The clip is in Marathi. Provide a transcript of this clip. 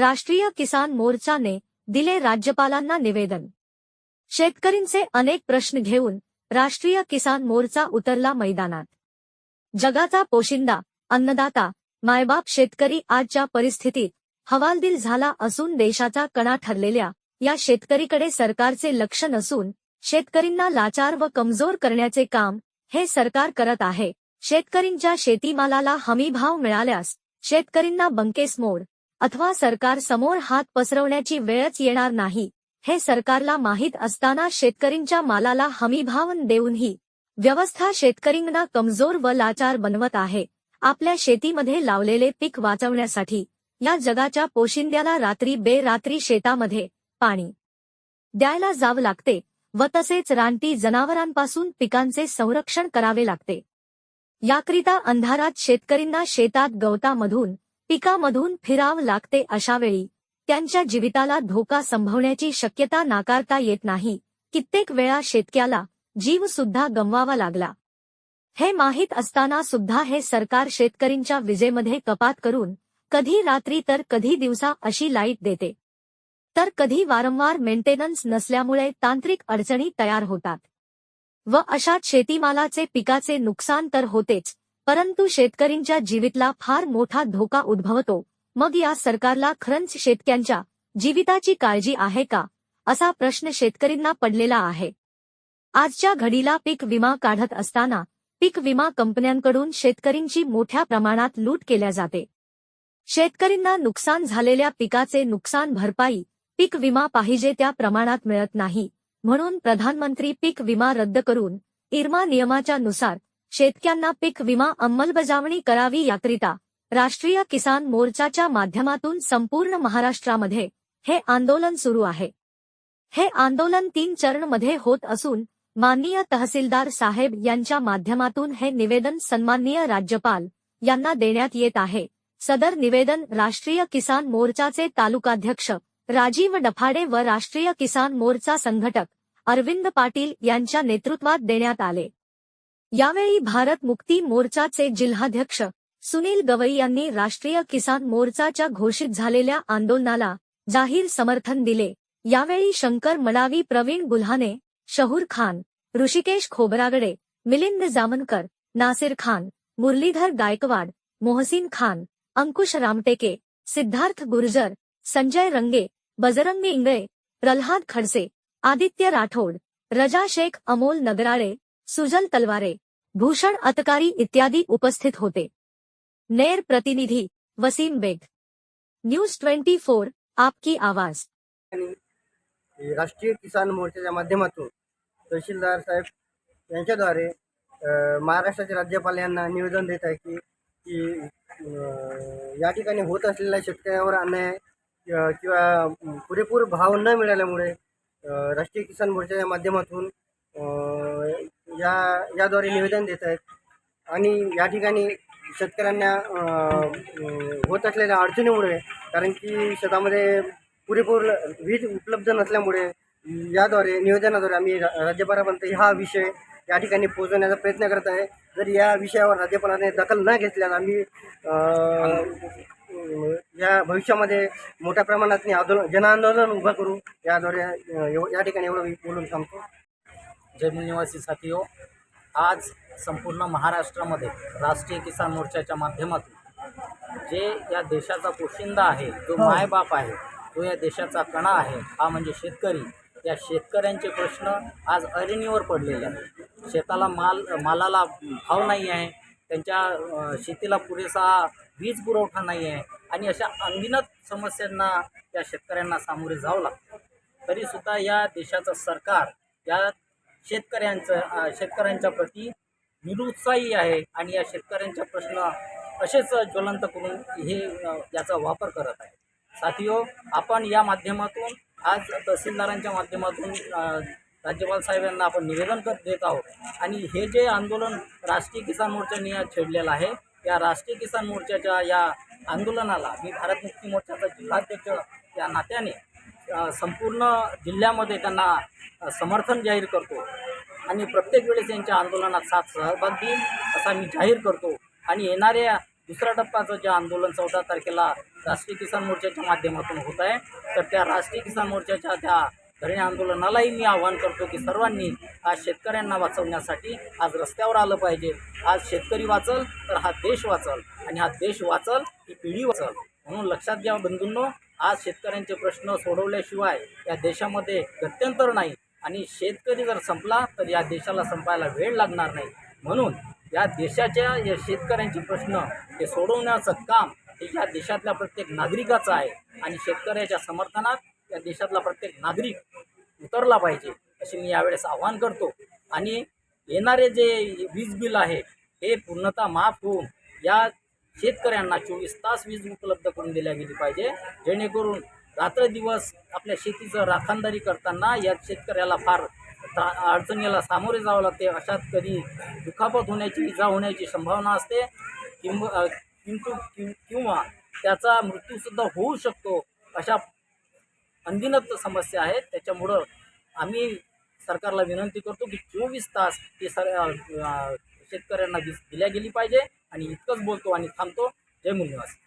राष्ट्रीय किसान मोर्चाने दिले राज्यपालांना निवेदन. शेतकरींचे अनेक प्रश्न घेऊन राष्ट्रीय किसान मोर्चा उतरला मैदानात. जगाचा पोशिंदा अन्नदाता मायबाप शेतकरी आजच्या परिस्थितीत हवालदिल झाला असून देशाचा कणा ठरलेल्या या शेतकरीकडे सरकारचे लक्ष नसून शेतकरींना लाचार व कमजोर करण्याचे काम हे सरकार करत आहे. शेतकरींच्या शेतीमालाला हमीभाव मिळाल्यास शेतकरींना बंकेस मोड अथवा सरकार समोर हात पसरवण्याची वेळच येणार नाही. हे सरकारला माहीत असताना शेतकरींच्या मालाला हमीभाव देऊनही व्यवस्था शेतकरींना कमजोर व लाचार बनवत आहे. आपल्या शेतीमध्ये लावलेले पीक वाचवण्यासाठी या जगाच्या पोशिंद्याला रात्री बेरात्री शेतामध्ये पाणी द्यायला जावं लागते व तसेच रानटी जनावरांपासून पिकांचे संरक्षण करावे लागते. याकरिता अंधारात शेतकरींना शेतात गवतामधून पिकामधून फिराव लागते अशावेळी. त्यांच्या जीविताला धोका संभवण्याची शक्यता नाकारता येत नाही. कित्येक वेळा शेतक्याला जीव सुद्धा गमवावा लागला. हे माहीत असताना सुद्धा हे सरकार शेतकरींच्या विजेमध्ये कपात करून कधी रात्री तर कधी दिवसा अशी लाइट देते. तर कधी वारंवार मेंटेनन्स नसल्यामुळे तांत्रिक अडचणी तयार होतात. व अशात शेतीमालाचे पिकाचे नुकसान तर होतेच परंतु शेतकरींच्या जीवितला फार मोठा धोका उद्भवतो. मग या सरकारला खरंच शेतक्यांच्या जीविताची काळजी आहे का? असा प्रश्न शेतकरींना पडलेला आहे. आजच्या घडीला पीक विमा काढत असताना पीक विमा कंपन्यांकडून शेतकरींची मोठ्या प्रमाणात लूट केल्या जाते. शेतकरींना नुकसान झालेल्या पिकाचे नुकसान भरपाई पीक विमा पाहिजे त्या प्रमाणात मिळत नाही. म्हणून प्रधानमंत्री पीक विमा रद्द करून इर्मा नियमाच्या नुसार शेतक्यांना पीक विमा अंमलबजावणी करावी याकरिता राष्ट्रीय किसान मोर्चाच्या माध्यमातून संपूर्ण महाराष्ट्रामध्ये हे आंदोलन सुरू आहे. हे आंदोलन तीन चरणमध्ये होत असून माननीय तहसीलदार साहेब यांच्या माध्यमातून हे निवेदन सन्माननीय राज्यपाल यांना देण्यात येत आहे. सदर निवेदन राष्ट्रीय किसान मोर्चाचे तालुकाध्यक्ष राजीव डफाडे व राष्ट्रीय किसान मोर्चा संघटक अरविंद पाटील यांच्या नेतृत्वात देण्यात आले. यावेळी भारत मुक्ती मोर्चाचे जिल्हाध्यक्ष सुनील गवई यांनी राष्ट्रीय किसान मोर्चाच्या घोषित झालेल्या आंदोलनाला जाहीर समर्थन दिले. यावेळी शंकर मडावी प्रवीण गुल्हाने शहूर खान ऋषिकेश खोबरागडे मिलिंद जामनकर नासिर खान मुरलीधर गायकवाड मोहसिन खान अंकुश रामटेके सिद्धार्थ गुर्जर संजय रंगे बजरंगी इंगळे प्रल्हाद खडसे आदित्य राठोड रजा शेख अमोल नगराळे सुजल तलवारे भूषण अतकारी इत्यादी उपस्थित होते. नेर प्रतिनिधी Wasim Baig. News twenty four आपकी आवाज. आणि राष्ट्रीय किसान मोर्चाच्या माध्यमातून तहसीलदार साहेब यांच्याद्वारे महाराष्ट्राचे राज्यपाल यांना निवेदन देत आहे की की या ठिकाणी होत असलेल्या शेतकऱ्यावर अन्याय किंवा पुरेपूर भाव न मिळाल्यामुळे राष्ट्रीय किसान मोर्चाच्या माध्यमातून या याद्वारे निवेदन देत आहेत. आणि या ठिकाणी शेतकऱ्यांना होत असलेल्या अडचणीमुळे कारण की शेतामध्ये पुरेपूर वीज उपलब्ध नसल्यामुळे याद्वारे निवेदनाद्वारे आम्ही राज्यपालापर्यंत हा विषय या ठिकाणी पोहोचवण्याचा प्रयत्न करत आहे. जर या विषयावर राज्यपालाने दखल न घेतल्यास आम्ही या भविष्यामध्ये मोठ्या प्रमाणात आंदोलन जनआंदोलन उभं करू. याद्वारे एव- या ठिकाणी एवढं बोलून सांगतो. जमीन निवासी साथीहो आज संपूर्ण महाराष्ट्रामध्ये राष्ट्रीय किसान मोर्चाच्या माध्यमातून जे या देशाचा पोशिंदा आहे जो मायबाप आहे जो या देशाचा कणा आहे हा म्हणजे शेतकरी या शेतकऱ्यांचे प्रश्न आज अरिणीवर पडलेले आहेत. शेताला माल मालाला भाव नाही आहे त्यांच्या शेतीला पुरेसा वीज पुरवठा नाही आहे आणि अशा अनगिनत समस्यांना या शेतकऱ्यांना सामोरे जावं लागतं. तरीसुद्धा या देशाचं सरकार या शेतकऱ्यांचं शेतकऱ्यांच्या प्रती निरुत्साही आहे आणि या शेतकऱ्यांच्या प्रश्न असेच ज्वलंत करून हे याचा वापर करत आहे. साथियो आपण या माध्यमातून आज तहसीलदारांच्या माध्यमातून राज्यपाल साहेबांना आपण निवेदन कर देत आहोत. आणि हे जे आंदोलन राष्ट्रीय किसान मोर्चाने या छेडलेलं आहे या राष्ट्रीय किसान मोर्चाच्या या आंदोलनाला मी भारत मुक्ती मोर्चाचा जिल्हाध्यक्ष या नात्याने संपूर्ण जिल्ह्यामध्ये त्यांना समर्थन जाहीर करतो. आणि प्रत्येक वेळेस यांच्या आंदोलनात साथ सहभाग देईन असा मी जाहीर करतो. आणि येणाऱ्या दुसऱ्या टप्प्याचं जे आंदोलन चौदा तारखेला राष्ट्रीय किसान मोर्चाच्या माध्यमातून होत आहे तर त्या राष्ट्रीय किसान मोर्चाच्या त्या धरणे आंदोलनालाही मी आवाहन करतो की सर्वांनी आज शेतकऱ्यांना वाचवण्यासाठी आज रस्त्यावर आलं पाहिजे. आज शेतकरी वाचल तर हा देश वाचल. आणि हा देश वाचल ही पिढी वाचल. म्हणून लक्षात घ्या बंधूंनो आज शेतकऱ्यांचे प्रश्न सोडवल्याशिवाय या देशामध्ये गत्यंतर नाही आणि शेतकरी जर संपला तर या देशाला संपायला वेळ लागणार नाही. म्हणून या देशाच्या या शेतकऱ्यांचे प्रश्न हे सोडवण्याचं काम हे या देशातल्या प्रत्येक नागरिकाचं आहे आणि शेतकऱ्याच्या समर्थनात या देशातला प्रत्येक नागरिक उतरला पाहिजे असे मी यावेळेस आवाहन करतो. आणि येणारे जे वीज बिल आहे हे पूर्णतः माफ होऊन या शेतकऱ्यांना चोवीस तास वीज उपलब्ध करून दिल्या गेली पाहिजे जेणेकरून रात्रदिवस आपल्या शेतीचं राखणदारी करताना या शेतकऱ्याला फार त्रा अडचणीला सामोरे जावं लागते. अशात कधी दुखापत होण्याची इजा होण्याची संभावना असते. किंब किंतु किंवा त्याचा मृत्यूसुद्धा होऊ शकतो अशा अंदिनत समस्या आहेत. त्याच्यामुळं आम्ही सरकारला विनंती करतो की चोवीस तास ते सर शेतकऱ्यांना दिस दिल्या गेली पाहिजे. आणि इतकंच बोलतो आणि थांबतो. जय मुनिवासी.